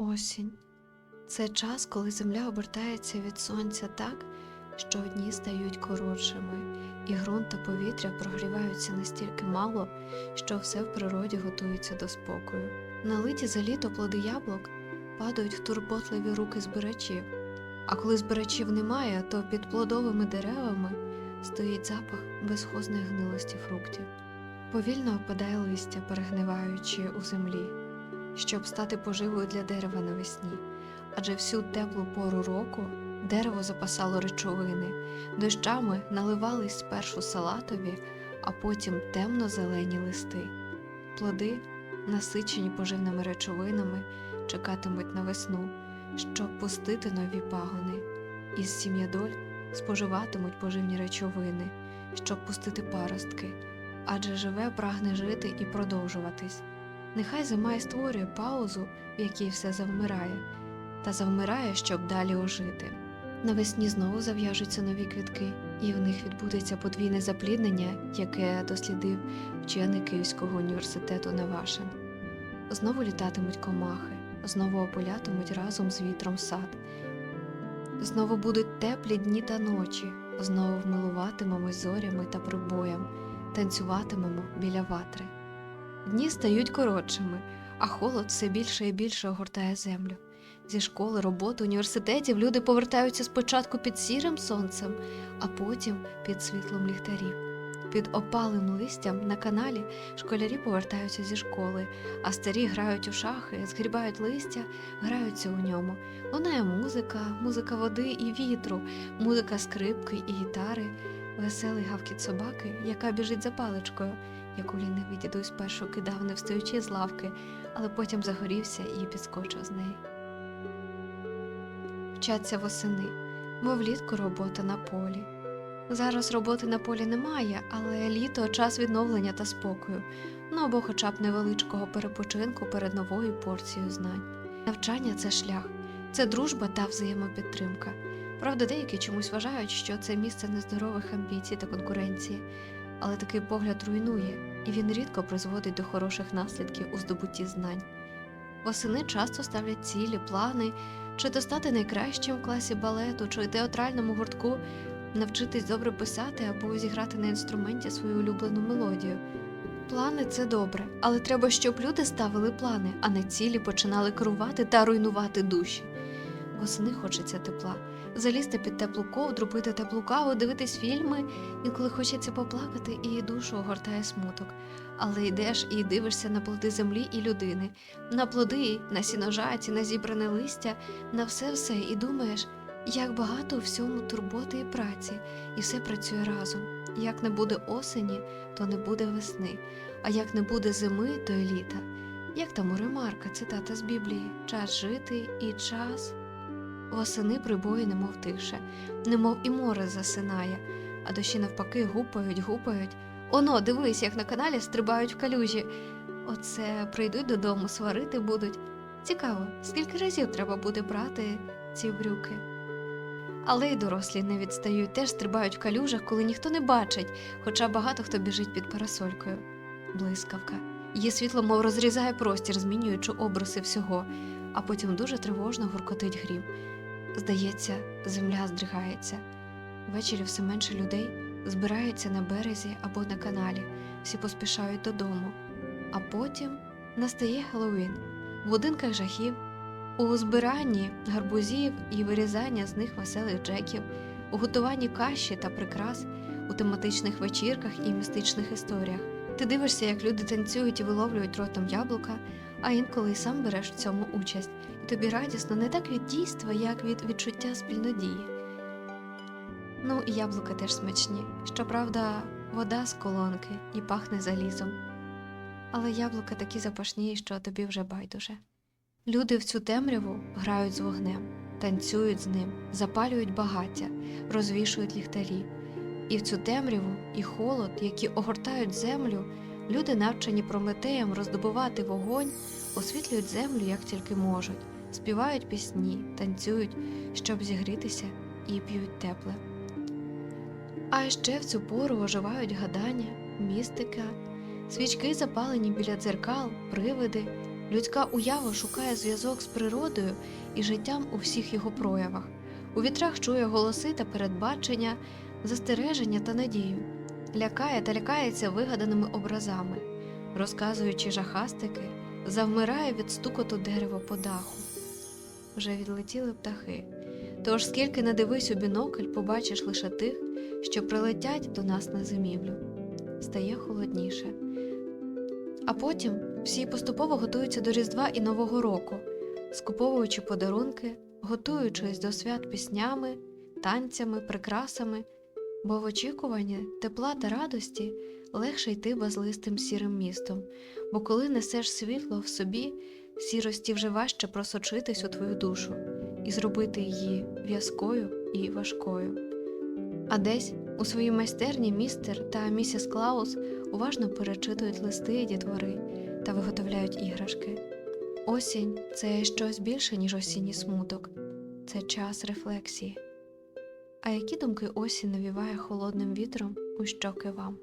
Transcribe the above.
Осінь це час, коли земля обертається від сонця так, що дні стають коротшими, і ґрунт та повітря прогріваються настільки мало, що все в природі готується до спокою. Налиті за літо плоди яблук падають в турботливі руки збирачів, а коли збирачів немає, то під плодовими деревами стоїть запах безхозної гнилості фруктів. Повільно опадає листя, перегниваючи у землі щоб стати поживою для дерева навесні, адже всю теплу пору року дерево запасало речовини, дощами наливались спершу салатові, а потім темно-зелені листи. Плоди, насичені поживними речовинами, чекатимуть на весну, щоб пустити нові пагони. Із сім'ядоль споживатимуть поживні речовини, щоб пустити паростки, адже живе прагне жити і продовжуватись. Нехай зима і створює паузу, в якій все завмирає, та завмирає, щоб далі ожити. Навесні знову зав'яжуться нові квітки, і в них відбудеться подвійне запліднення, яке дослідив вчений Київського університету Навашин. Знову літатимуть комахи, знову опулятимуть разом з вітром сад. Знову будуть теплі дні та ночі, знову вмилуватимемось зорями та прибоєм, танцюватимемо біля ватри. Дні стають коротшими, а холод все більше і більше огортає землю. Зі школи, роботи, університетів люди повертаються спочатку під сірим сонцем, а потім під світлом ліхтарів. Під опалим листям на каналі школярі повертаються зі школи, а старі грають у шахи, згрібають листя, граються у ньому. Лунає музика, музика води і вітру, музика скрипки і гітари, веселий гавкіт собаки, яка біжить за паличкою яку лінивий дідусь спершу кидав, не встаючи з лавки, але потім загорівся і підскочив з неї. Вчаться восени, мов влітку робота на полі. Зараз роботи на полі немає, але літо час відновлення та спокою, ну або хоча б невеличкого перепочинку перед новою порцією знань. Навчання це шлях, це дружба та взаємопідтримка. Правда, деякі чомусь вважають, що це місце нездорових амбіцій та конкуренції, але такий погляд руйнує, і він рідко призводить до хороших наслідків у здобутті знань. Восени часто ставлять цілі, плани, чи то стати найкращим в класі балету, чи театральному гуртку, навчитись добре писати або зіграти на інструменті свою улюблену мелодію. Плани це добре, але треба, щоб люди ставили плани, а не цілі починали керувати та руйнувати душі. Восени хочеться тепла, залізти під теплу ковдру, пити теплу каву, дивитись фільми, інколи хочеться поплакати, і душу огортає смуток. Але йдеш і дивишся на плоди землі і людини, на плоди, на сіножаті, на зібране листя, на все все і думаєш, як багато у всьому турботи і праці, і все працює разом. Як не буде осені, то не буде весни, а як не буде зими, то й літа. Як там у ремарка, цитата з Біблії: час жити і час. Восени прибої немов тише, немов і море засинає, а дощі навпаки гупають, гупають. Оно, дивись, як на каналі стрибають в калюжі. Оце прийдуть додому, сварити будуть. Цікаво, скільки разів треба буде брати ці брюки. Але й дорослі не відстають, теж стрибають в калюжах, коли ніхто не бачить, хоча багато хто біжить під парасолькою. Блискавка. Її світло, мов розрізає простір, змінюючи обриси всього, а потім дуже тривожно гуркотить грім. Здається, земля здригається. Ввечері все менше людей збираються на березі або на каналі, всі поспішають додому. А потім настає Хеллоуін в будинках жахів, у збиранні гарбузів і вирізання з них веселих джеків, у готуванні каші та прикрас, у тематичних вечірках і містичних історіях. Ти дивишся, як люди танцюють і виловлюють ротом яблука, а інколи й сам береш в цьому участь, і тобі радісно не так від дійства, як від відчуття спільнодії. Ну, і яблука теж смачні. Щоправда, вода з колонки і пахне залізом. Але яблука такі запашні, що тобі вже байдуже. Люди в цю темряву грають з вогнем, танцюють з ним, запалюють багаття, розвішують ліхтарі. І в цю темряву і холод, які огортають землю, люди, навчені Прометеєм роздобувати вогонь, освітлюють землю як тільки можуть, співають пісні, танцюють, щоб зігрітися і п'ють тепле. А ще в цю пору оживають гадання, містика, свічки запалені біля дзеркал, привиди, Людська уява шукає зв'язок з природою і життям у всіх його проявах. У вітрах чує голоси та передбачення, застереження та надію, лякає та лякається вигаданими образами, розказуючи жахастики, завмирає від стукоту дерева по даху. Вже відлетіли птахи. Тож скільки не дивись у бінокль, побачиш лише тих, що прилетять до нас на зимівлю. Стає холодніше. А потім всі поступово готуються до Різдва і Нового року, скуповуючи подарунки, готуючись до свят піснями, танцями, прикрасами, бо в очікуванні тепла та радості легше йти безлистим сірим містом, бо коли несеш світло в собі, сірості вже важче просочитись у твою душу і зробити її в'язкою і важкою. А десь у своїй майстерні містер та місіс Клаус уважно перечитують листи дітвори та виготовляють іграшки. Осінь це щось більше, ніж осінній смуток, це час рефлексії. А які думки осінь навіває холодним вітром у щоки вам?